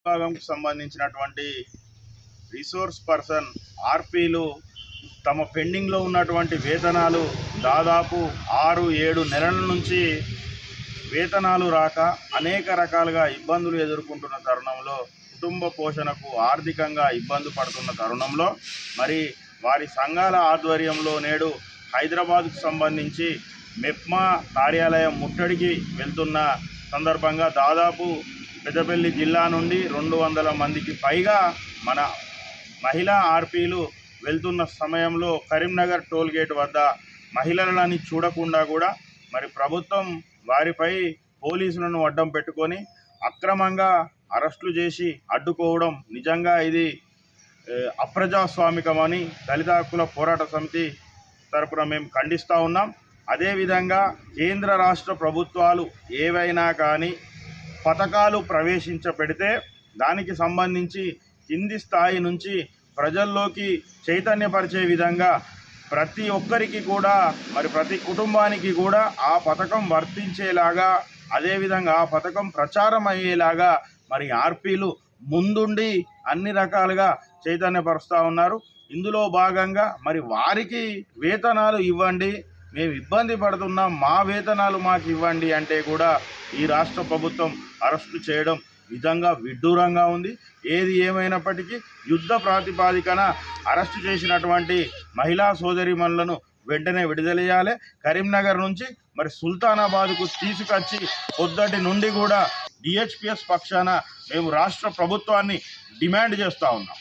విభాగంకు సంబంధించినటువంటి resource person ఆర్పీలు తమ పెండింగ్లో ఉన్నటువంటి వేతనాలు దాదాపు ఆరు ఏడు నెలల నుంచి వేతనాలు రాక అనేక రకాలుగా ఇబ్బందులు ఎదుర్కొంటున్న తరుణంలో కుటుంబ పోషణకు ఆర్థికంగా ఇబ్బంది పడుతున్న తరుణంలో మరి వారి సంఘాల ఆధ్వర్యంలో నేడు హైదరాబాద్కు సంబంధించి మెప్మా కార్యాలయం ముట్టడికి వెళ్తున్న సందర్భంగా దాదాపు పెద్దపల్లి జిల్లా నుండి రెండు వందల మందికి పైగా మన మహిళా ఆర్పీలు వెళ్తున్న సమయంలో కరీంనగర్ టోల్ గేట్ వద్ద మహిళలని చూడకుండా కూడా మరి ప్రభుత్వం వారిపై పోలీసులను అడ్డం పెట్టుకొని అక్రమంగా అరెస్టులు చేసి అడ్డుకోవడం నిజంగా ఇది అప్రజాస్వామికమని దళిత హక్కుల పోరాట సమితి తరపున మేము ఖండిస్తూ ఉన్నాం. అదేవిధంగా కేంద్ర రాష్ట్ర ప్రభుత్వాలు ఏవైనా కానీ పథకాలు ప్రవేశించబెడితే దానికి సంబంధించి కింది స్థాయి నుంచి ప్రజల్లోకి చైతన్యపరిచే విధంగా ప్రతి ఒక్కరికి కూడా మరి ప్రతి కుటుంబానికి కూడా ఆ పథకం వర్తించేలాగా అదేవిధంగా ఆ పథకం ప్రచారం అయ్యేలాగా మరి ఆర్పీలు ముందుండి అన్ని రకాలుగా చైతన్యపరుస్తూ ఉన్నారు. ఇందులో భాగంగా మరి వారికి వేతనాలు ఇవ్వండి. మేము ఇబ్బంది పడుతున్నాం మా వేతనాలు మాకు ఇవ్వండి అంటే కూడా ఈ రాష్ట్ర ప్రభుత్వం అరెస్టు చేయడం నిజంగా విడ్డూరంగా ఉంది. ఏది ఏమైనప్పటికీ యుద్ధ ప్రాతిపాదికన అరెస్టు చేసినటువంటి మహిళా సోదరిమణులను వెంటనే విడుదల చేయాలి కరీంనగర్ నుంచి మరి సుల్తానాబాద్కు తీసుకొచ్చి పొద్దటి నుండి కూడా డిహెచ్పిఎస్ పక్షాన మేము రాష్ట్ర ప్రభుత్వాన్ని డిమాండ్ చేస్తూ ఉన్నాం.